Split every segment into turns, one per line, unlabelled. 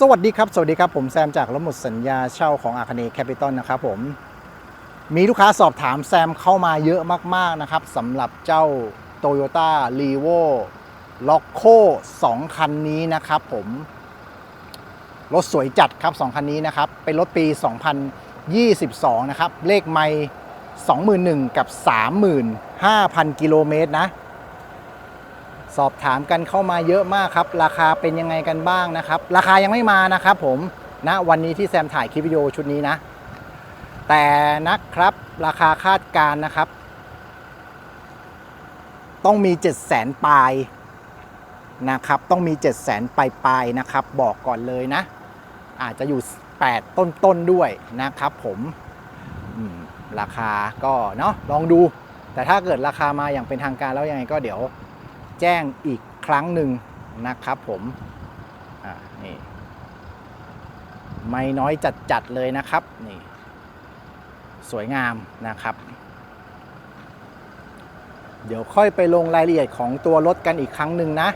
สวัสดีครับ สวัสดีครับ ผมแซมจากรถหมดสัญญาเช่าของอาคเนย์แคปิตอลนะครับผม มีลูกค้าสอบถามแซมเข้ามาเยอะมาก ๆ นะครับสำหรับเจ้า Toyota r e v o l o c o 2คันนี้นะครับผม รถสวยจัดครับ 2 คันนี้นะครับ เป็นรถปี 2022 นะครับ เลขไม่21,000 กับ 35,000 กิโลเมตรนะ สอบถามกันเข้ามาเยอะมากครับ ราคาเป็นยังไงกันบ้างนะครับ ราคายังไม่มานะครับผมนะวันนี้ที่แซมถ่ายคลิปวิดีโอชุดนี้นะ แต่นะครับราคาคาดการนะครับ ต้องมี 7 0 0 0 0 0ปลายนะครับ ต้องมี 7 0 0 0 0 0ปลายปลายนะครับ บอกก่อนเลยนะ อาจจะอยู่ 8 ต้นๆนด้วยนะครับ ผมราคาก็เนาะลองดู แต่ถ้าเกิดราคามาอย่างเป็นทางการแล้วยังไงก็เดี๋ยว แจ้งอีกครั้งหนึ่งนะครับผมนี่ไม่น้อยจัดๆเลยนะครับนี่สวยงามนะครับ เดี๋ยวค่อยไปลงรายละเอียดของตัวรถกันอีกครั้งหนึ่งนะ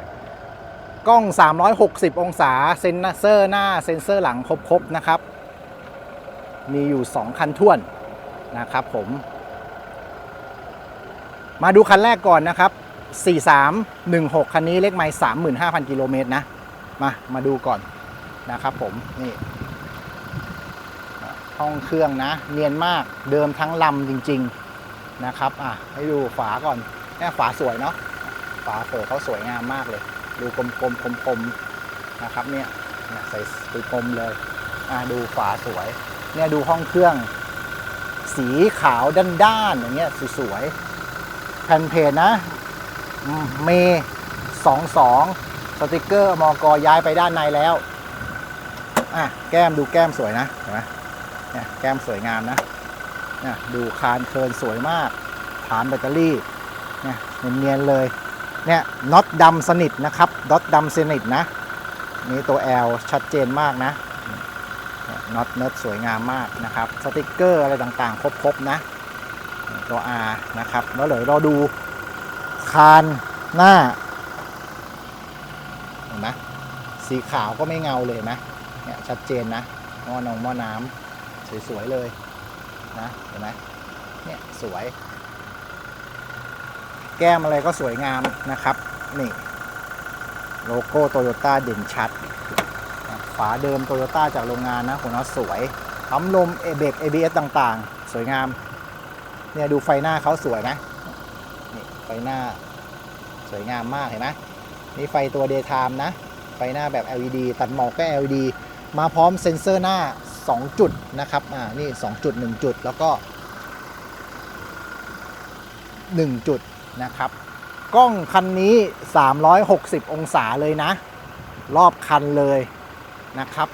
กล้อง 360 องศา เซนเซอร์หน้าเซนเซอร์หลังครบๆนะครับ มีอยู่ 2 คันท่วนนะครับผม มาดูคันแรกก่อนนะครับ 4316 คันนี้เลขไมล์35,000 กิโลเมตรนะ มา มาดูก่อนนะครับผม นี่ห้องเครื่องนะ เนียนมากเดิมทั้งลำจริง ๆ นะครับ อะ ให้ดูฝาก่อนเนี่ยฝาสวยเนาะ ฝาเปิดเขาสวยงามมากเลย ดูกลมๆคมๆนะครับเนี่ยเนี่ยใส่สีกลมเลย อะ ดูฝาสวย เนี่ยดูห้องเครื่อง สีขาวด้านๆอย่างเงี้ยสวยๆแผ่นเพจนะ เม22 สติกเกอร์มอกย้ายไปด้านในแล้วอะแก้มดูแก้มสวยนะเห็นไหมเนี่ยแก้มสวยงามนะเนี่ยดูคานเคินสวยมาก ฐานแบตเตอรี่เนี่ยเนียนๆเลยเนี่ยน็อตดำสนิทนะครับน็อตดำสนิทนะนี่ตัว L ชัดเจนมากนะน็อตเนิร์ดสวยงามมากนะครับ สติกเกอร์อะไรต่างๆ ครบๆนะ ตัว R นะครับ แล้วเดี๋ยวเราดู คานหน้าเห็นไหมสีขาวก็ไม่เงาเลยนไหมเนี่ยชัดเจนนะหม้อนงหม้อน้ำสวยๆเลยนะเห็นไหมเนี่ยสวย แก้มอะไรก็สวยงามนะครับ นี่โลโก้โตโยต้าเด่นชัด ฝาเดิมโตโยต้าจากโรงงานนะหัวน็อตสวยปั๊มลมเอเบก ABS ต่างๆ สวยงาม เนี่ยดูไฟหน้าเขาสวยไหมนี่ ไฟหน้าสวยงามมากเห็นไหมนี่ไฟตัว daytime นะ ไฟหน้าแบบ LED ตัดหมอกก็ LED มาพร้อมเซ็นเซอร์หน้า 2 จุดนะครับ อ่า นี่ 2 จุด 1 จุด แล้วก็ 1 จุดนะครับ กล้องคันนี้ 360 องศาเลยนะ รอบคันเลยนะครับ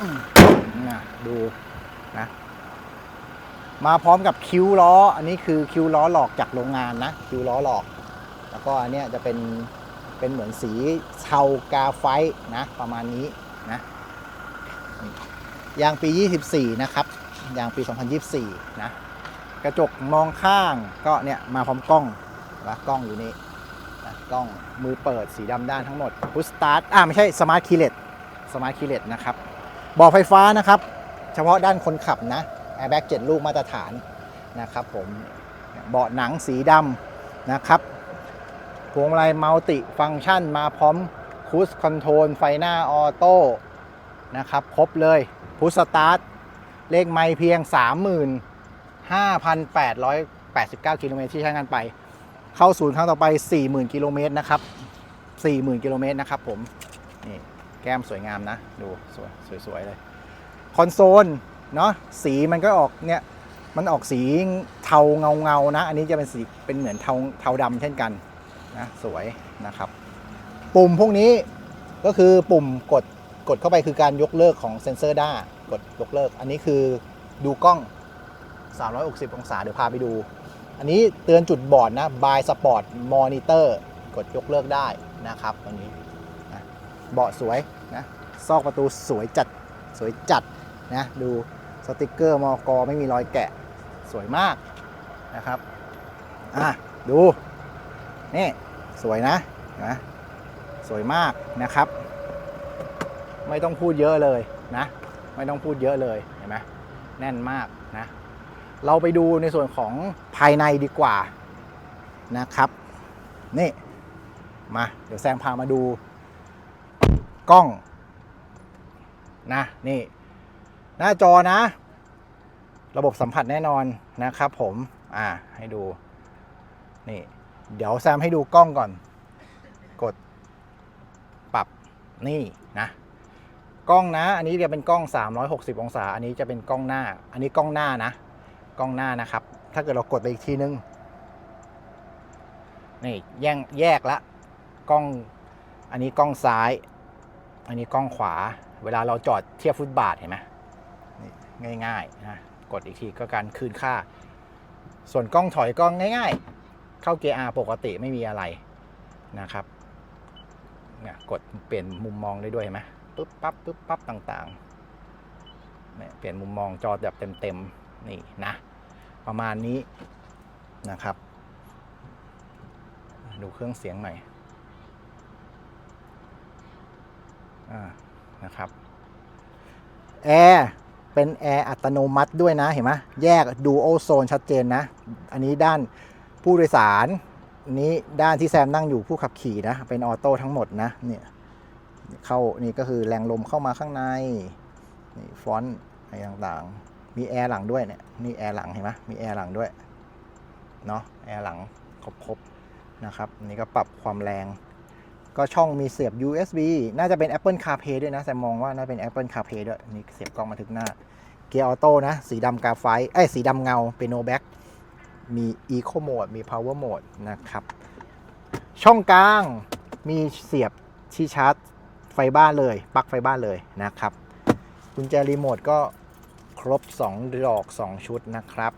อะดู มาพร้อมกับคิ้วล้อ อันนี้คือคิ้วล้อหลอกจากโรงงานนะ คิ้วล้อหลอก แล้วก็อันเนี้ยจะเป็นเป็นเหมือนสีเทากาไฟต์นะ ประมาณนี้นะยางปี 24 นะครับยางปี 2024 นะ กระจกมองข้างก็เนี่ยมาพร้อมกล้องนะกล้องอยู่นี่นะกล้องมือเปิดสีดำด้านทั้งหมดพุชสตาร์ทอ่าไม่ใช่สมาร์ทคีเลตสมาร์ทคีเลตนะครับบอกไฟฟ้านะครับ เฉพาะด้านคนขับนะ แอร์แบ็กเจ็ดลูกมาตรฐานนะครับผมเบาะหนังสีดำนะครับพวงมาลัยมัลติฟังก์ชันมาพร้อมคูสคอนโทรลไฟหน้าออโต้นะครับครบเลยพุชสตาร์ทเลขไม่เพียง 35,889 กิโลเมตรที่ใช้งานไป เข้าศูนย์ครั้งต่อไป 40,000 กิโลเมตรนะครับ 40,000 กิโลเมตรนะครับผม นี่ แก้มสวยงามนะ ดู สวย สวยๆเลย คอนโซล เนาะสีมันก็ออกเนี่ยมันออกสีเทาเงาเงานะ อันนี้จะเป็นสีเป็นเหมือนเทาเทาดำเช่นกันนะสวยนะครับ ปุ่มพวกนี้ก็คือปุ่มกดกดเข้าไปคือการยกเลิกของเซนเซอร์ด้ากดยกเลิก อันนี้คือดูกล้อง 360 องศาเดี๋ยวพาไปดู อันนี้เตือนจุดบอดนะ by sport monitor กดยกเลิกได้นะครับตรงนี้นะเบาะสวยนะซอกประตูสวยจัดสวยจัดนะดู สติกเกอร์มอกอไม่มีรอยแกะสวยมากนะครับอะดูนี่สวยนะนะสวยมากนะครับ ไม่ต้องพูดเยอะเลยนะ ไม่ต้องพูดเยอะเลยเห็นไหมแน่นมากนะ เราไปดูในส่วนของภายในดีกว่านะครับ นี่มาเดี๋ยวแซงพามาดูกล้องนะนี่ หน้าจอนะ ระบบสัมผัสแน่นอนนะครับผม อ่า ให้ดู นี่ เดี๋ยวแซมให้ดูกล้องก่อน กด ปรับนี่นะกล้องนะ อันนี้จะเป็นกล้อง 360 องศา อันนี้จะเป็นกล้องหน้า อันนี้กล้องหน้านะ กล้องหน้านะครับ ถ้าเกิดเรากดไปอีกทีนึง นี่แยกแยกละ กล้อง อันนี้กล้องซ้าย อันนี้กล้องขวา เวลาเราจอดเทียบฟุตบาทเห็นไหม ง่ายๆนะกดอีกทีก็การคืนค่า ส่วนกล้องถอยก็ง่าย ๆ เข้าเกียร์ R ปกติไม่มีอะไรนะครับเนี่ยกดเปลี่ยนมุมมองได้ด้วยเห็นไหมปึ๊บปั๊บปึ๊บปั๊บต่างๆเนี่ยเปลี่ยนมุมมองจอแบบเต็มๆนี่นะ ประมาณนี้นะครับ ดูเครื่องเสียงหน่อยอ่านะครับแอร์ เป็นแอร์อัตโนมัติด้วยนะเห็นไหมแยกดูโอโซนชัดเจนนะ อันนี้ด้านผู้โดยสารนี้ด้านที่แซมนั่งอยู่ผู้ขับขี่นะ เป็นออโต้ทั้งหมดนะเนี่ยเข้านี่ก็คือแรงลมเข้ามาข้างในนี่ฟอนต์อะไรต่างๆ มีแอร์หลังด้วยเนี่ยนี่แอร์หลังเห็นไหมมีแอร์หลังด้วยเนาะแอร์หลังครบๆนะครับอันนี่ก็ปรับความแรง ก็ช่องมีเสียบ USB น่าจะเป็น Apple CarPlay ด้วยนะแต่มองว่าน่าเป็น Apple CarPlay ด้วยนี่เสียบกล้องมาถึงหน้า เกียร์ออโต้นะ สีดำกาไฟเอ้สีดำเงาเป็นโนแบ็กมี Eco Mode มี Power Mode นะครับ ช่องกลางมีเสียบที่ชาร์จไฟบ้านเลย ปลั๊กไฟบ้านเลยนะครับกุญแจรีโมทก็ครบ 2 ดอก 2 ชุดนะครับ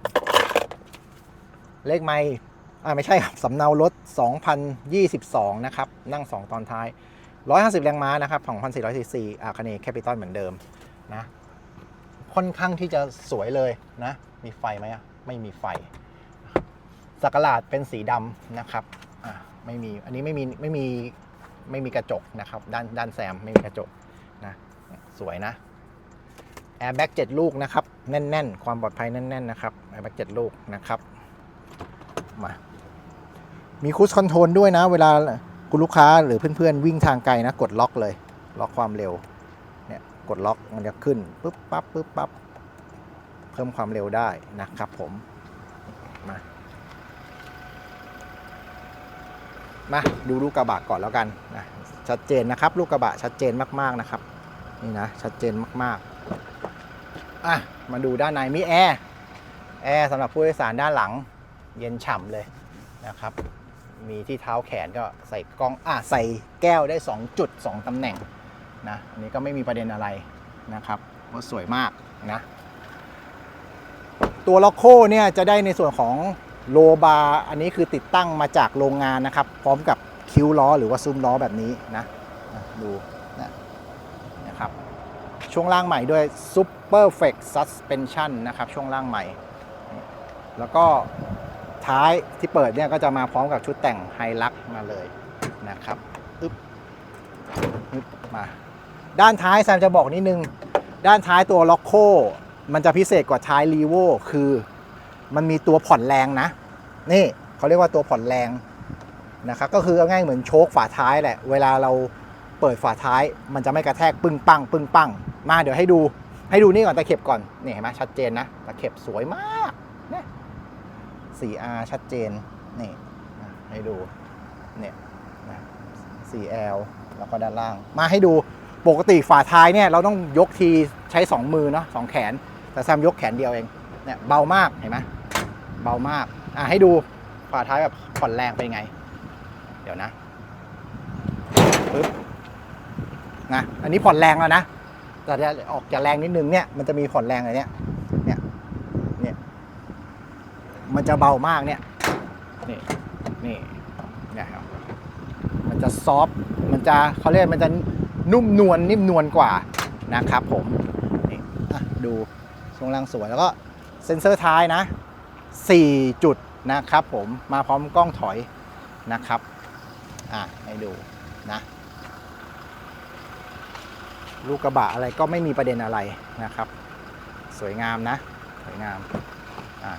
เลขไม่ อ่าไม่ใช่ครับสำเนารถ 2022 นะครับ นั่ง 2 ตอนท้าย 150 แรงม้านะครับ2,400ซีซีอาคาเนแคปิตอลเหมือนเดิมนะ ค่อนข้างที่จะสวยเลยนะ มีไฟไหมอะ ไม่มีไฟ สักหลาดเป็นสีดำนะครับอ่าไม่มี อันนี้ไม่มี ไม่มี ไม่มีกระจกนะครับ ด้านด้านแซมไม่มีกระจกนะ สวยนะแอร์แบ็ก7ลูกนะครับ แน่น ๆ ความปลอดภัยแน่น ๆ นะครับแอร์แบ็ก7ลูกนะครับ มา มีคู i คอนโทรลด้วยนะ เวลาคุณลูกค้าหรือเพื่อนๆ วิ่งทางไกลนะ กดล็อกเลย ล็อกความเร็ว เนี่ย กดล็อกมันจะขึ้นปุ๊บปั๊บปุ๊บปั๊บเพิ่มความเร็วได้นะครับผม มา มาดูลูกกระบะก่อนแล้วกันนะชัดเจนนะครับ ลูกกระบะชัดเจนมากๆนะครับ นี่นะ ชัดเจนมากๆอะมาดูด้านในมีแอร์แอร์สำหรับผู้โดยสารด้านหลัง เย็นฉ่ำเลยนะครับ มีที่เท้าแขนก็ใส่กล้องอะใส่แก้วได้ 2 จุด 2 ตำแหน่งนะอันนี้ก็ไม่มีประเด็นอะไรนะครับว่าสวยมากนะตัวล็อกโคเนี่ยจะได้ในส่วนของโลบาร์อันนี้คือติดตั้งมาจากโรงงานนะครับ พร้อมกับคิ้วล้อหรือว่าซุ้มล้อแบบนี้นะดูนะนะครับช่วงล่างใหม่ด้วย Super f l e x Suspension นะครับ ช่วงล่างใหม่ แล้วก็ ท้ายที่เปิดเนี่ยก็จะมาพร้อมกับชุดแต่งไฮลักมาเลยนะครับอึ๊บอึ๊บมาด้านท้ายแซมจะบอกนิดนึง ด้านท้ายตัวล็อกโคมันจะพิเศษกว่าท้ายรีโวคือมันมีตัวผ่อนแรงนะ นี่เขาเรียกว่าตัวผ่อนแรงนะครับก็คือเอาง่ายเหมือนโชคฝาท้ายแหละ เวลาเราเปิดฝาท้าย มันจะไม่กระแทกปึ้งปังปึ้งปังมาเดี๋ยวให้ดูให้ดูนี่ก่อนตะเข็บก่อนนี่เห็นไหมชัดเจนนะตะเข็บสวยมาก 4R ชัดเจน นี่ให้ดู เนี่ยนะ 4L แล้วก็ด้านล่าง มาให้ดู ปกติฝาท้ายเนี่ยเราต้องยกทีใช้ 2 มือเนาะสองแขน แต่แซมยกแขนเดียวเอง เนี่ยเบามาก เห็นไหมเบามาก อะให้ดูฝาท้ายแบบผ่อนแรงเป็นไง เดี๋ยวนะปึ๊บนะ อันนี้ผ่อนแรงแล้วนะแต่จะออกจะแรงนิดนึงเนี่ย มันจะมีผ่อนแรงอะไรเนี่ยเนี่ย มันจะเบามากเนี่ยนี่นี่เนี่ยครับมันจะซอฟมันจะเขาเรียกมันจะนุ่มนวลนิ่มนวลกว่านะครับผมนี่อะดูทรงล่างสวยแล้วก็เซ็นเซอร์ท้ายนะ 4 จุดนะครับผมมาพร้อมกล้องถอยนะครับอะให้ดูนะลูกกระบะอะไรก็ไม่มีประเด็นอะไรนะครับ สวยงามนะ สวยงามอ่า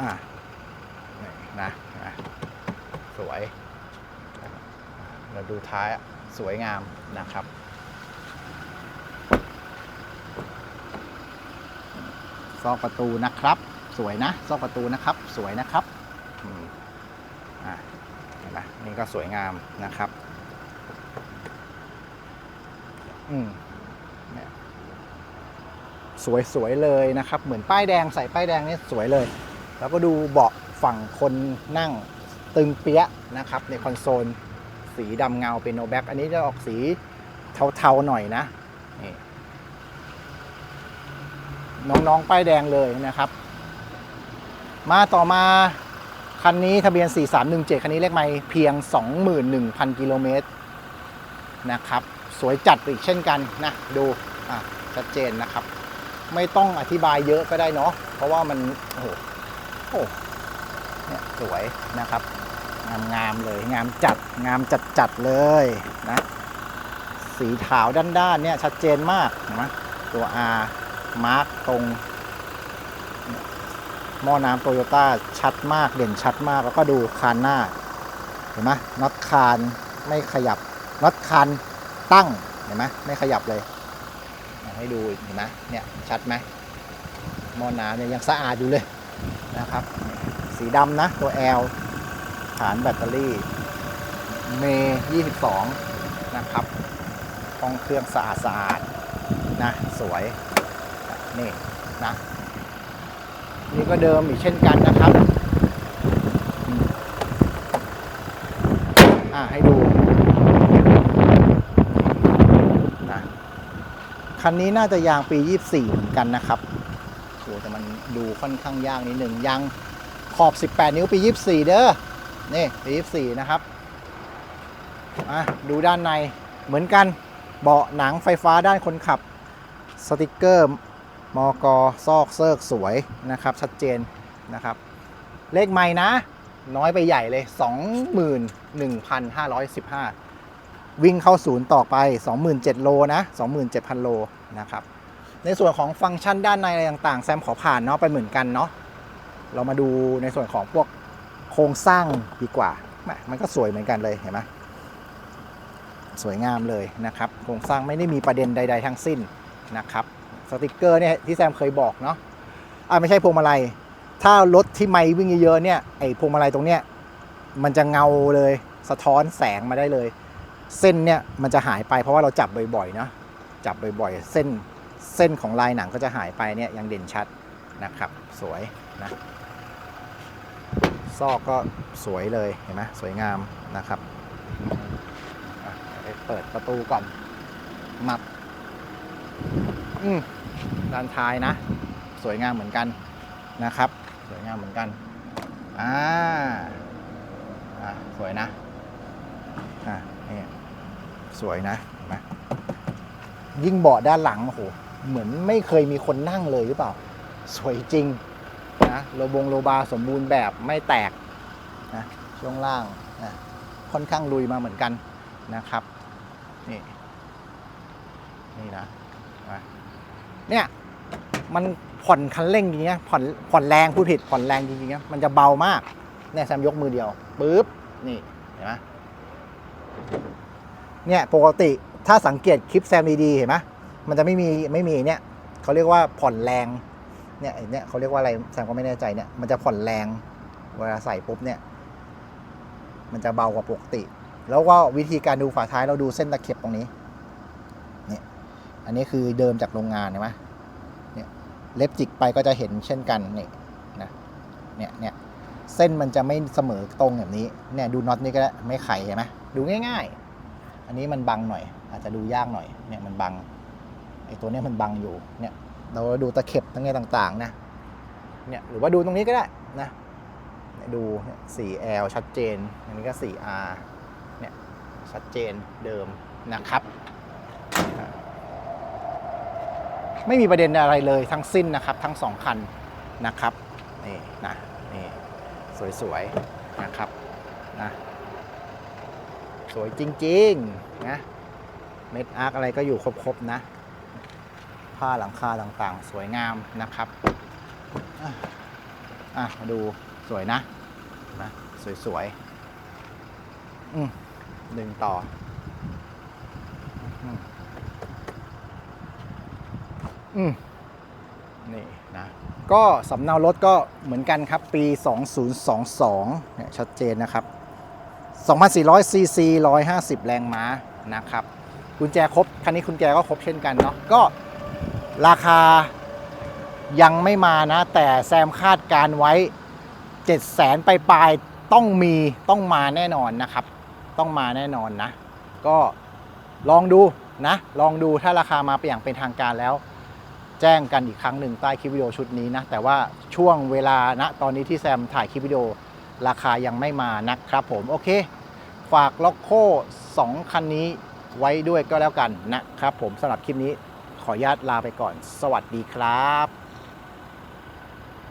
อ่านี่นะนะสวย เราดูท้ายสวยงามนะครับ ซอกประตูนะครับ สวยนะ ซอกประตูนะครับ สวยนะครับอืมอะเห็นไหมนี่ก็สวยงามนะครับ อืมเนี่ยสวยๆเลยนะครับ เหมือนป้ายแดงใส่ป้ายแดงนี่สวยเลย แล้วก็ดูเบาะฝั่งคนนั่งตึงเปี้ยะนะครับ ในคอนโซล สีดำเงาเป็นโนแบ็กอันนี้จะออกสีเทาๆหน่อยนะนี่น้องๆ ป้ายแดงเลยนะครับ มาต่อมาคันนี้ทะเบียน 4317 คันนี้เลขไม่เพียง 21,000 กิโลเมตรนะครับ สวยจัดอีกเช่นกันนะ ดูอะชัดเจนนะครับ ไม่ต้องอธิบายเยอะก็ได้เนาะเพราะว่ามันโอ้โห โอ้เนี่ยสวยนะครับ งามงามเลยงามจัดงามจัดจัดๆเลยนะ สีขาวด้านๆเนี่ยชัดเจนมากเห็นไหมตัว R มาร์กตรงหม้อน้ำโตโยต้าชัดมากเด่นชัดมาก แล้วก็ดูคานหน้า เห็นไหมน็อตคานไม่ขยับน็อตคานตั้งเห็นไหมไม่ขยับเลยเอาให้ดูอีกเห็นไหมเนี่ยชัดไหมหม้อน้ำเนี่ยยังสะอาดอยู่เลย นะครับ สีดำนะ ตัว L ฐานแบตเตอรี่ เมย์22 นะครับห้องเครื่องสะอาดสะอาดนะ สวย นี่นะ นี่ก็เดิมอีกเช่นกันนะครับ อ่าให้ดูนะคันนี้น่าจะยางปี 24 เหมือนกันนะครับ โอ้แต่มันดูค่อนข้างยากนิดหนึ่งยางขอบ 18 นิ้วปี 24 เด้อ นี่ปี 24 นะครับอะดูด้านในเหมือนกันเบาะหนังไฟฟ้าด้านคนขับ สติกเกอร์มอกซอกเซิกสวยนะครับ ชัดเจนนะครับ เลขไม่นะ น้อยไปใหญ่เลย 21,515 วิ่งเข้าศูนย์ต่อไป 27,000โลนะ 27,000 โลนะครับ ในส่วนของฟังก์ชันด้านในอะไรต่างๆ แซมขอผ่านเนาะไปเหมือนกันเนาะเรามาดูในส่วนของพวกโครงสร้างดีกว่าแม่มันก็สวยเหมือนกันเลยเห็นไหมสวยงามเลยนะครับ โครงสร้างไม่ได้มีประเด็นใด ๆ ทั้งสิ้นนะครับสติกเกอร์เนี่ยที่แซมเคยบอกเนาะอ่าไม่ใช่พวงมาลัย ถ้ารถที่ไม่วิ่งเยอะๆเนี่ยไอ้พวงมาลัยตรงเนี้ยมันจะเงาเลยสะท้อนแสงมาได้เลย เส้นเนี่ยมันจะหายไปเพราะว่าเราจับบ่อยๆเนาะจับบ่อยๆ เส้น เส้นของลายหนังก็จะหายไปเนี่ยยังเด่นชัดนะครับ สวยนะซอกก็สวยเลยเห็นไหมสวยงามนะครับเดี๋ยวไปเปิดประตูก่อนมัดอืมด้านท้ายนะ สวยงามเหมือนกันนะครับ สวยงามเหมือนกันอ่าอ่าสวยนะอ่านี่สวยนะเห็นไหมยิ่งเบาะด้านหลังโอ้โห เหมือนไม่เคยมีคนนั่งเลยหรือเปล่า สวยจริงนะโลบงโลบาสมบูรณ์แบบไม่แตกนะช่วงล่างนะค่อนข้างลุยมาเหมือนกันนะครับนี่นี่นะเนี่ยมันผ่อนคันเร่งจริงๆนะผ่อนผ่อนแรงพูดผิดผ่อนแรงจริงๆนะมันจะเบามากเนี่ยแซมยกมือเดียวปุ๊บนี่เห็นไหมเนี่ยปกติถ้าสังเกตคลิปแซมดีๆเห็นไหม มันจะไม่มีไม่มีเนี่ยเขาเรียกว่าผ่อนแรงเนี่ยเนี่ยเขาเรียกว่าอะไรแซมก็ไม่แน่ใจเนี่ยมันจะผ่อนแรงเวลาใส่ปุ๊บเนี่ย มันจะเบากว่าปกติ แล้วก็วิธีการดูฝาท้ายเราดูเส้นตะเข็บตรงนี้เนี้ยอันนี้คือเดิมจากโรงงานเห็นไหมเนี่ยเล็บจิกไปก็จะเห็นเช่นกันนี่นะเนี่ยเนี่ยเส้นมันจะไม่เสมอตรงแบบนี้เนี่ยดูน็อตนี่ก็ได้ไม่ไขเห็นไหมดูง่าย ๆ อันนี้มันบังหน่อย อาจจะดูยากหน่อยเนี่ยมันบัง ตัวนี้มันบังอยู่เนี่ยเราดูตะเข็บทั้งไงต่างๆนะเนี่ยหรือว่าดูตรงนี้ก็ได้นะดู 4L ชัดเจน อันนี้ก็ 4R เนี่ยชัดเจนเดิมนะครับ ไม่มีประเด็นอะไรเลยทั้งสิ้นนะครับ ทั้งสองคันนะครับนี่นะนี่สวยๆนะครับนะสวยจริงๆนะเม็ดอาร์คอะไรก็อยู่ครบๆนะ ผ้าหลังคาต่างๆ สวยงามนะครับอะมาดูสวยนะนะสวยๆอืมดึงต่ออืมอืมนี่นะก็สำเนารถก็เหมือนกันครับ ปี 2022เนี่ยชัดเจนนะครับ 2,400 ซีซี 150 แรงม้านะครับกุญแจครบ คันนี้กุญแจก็ครบเช่นกันเนาะก็ ราคายังไม่มานะ แต่แซมคาดการไว้ 7 0 0แสนไปปลายๆต้องมีต้องมาแน่นอนนะครับ ต้องมาแน่นอนนะ ก็ลองดูนะ ลองดูถ้าราคามาไปอย่างเป็นทางการแล้ว แจ้งกันอีกครั้งหนึ่งใต้คลิปวิดีโอชุดนี้นะ แต่ว่าช่วงเวลาณตอนนี้ที่แซมถ่ายคลิปวิดีโอราคายังไม่มานะครับผมโอเค ฝากล็อกโค้2คันนี้ไว้ด้วยก็แล้วกันนะครับผมสำหรับคลิปนี้ ขออนุญาตลาไปก่อน สวัสดีครับ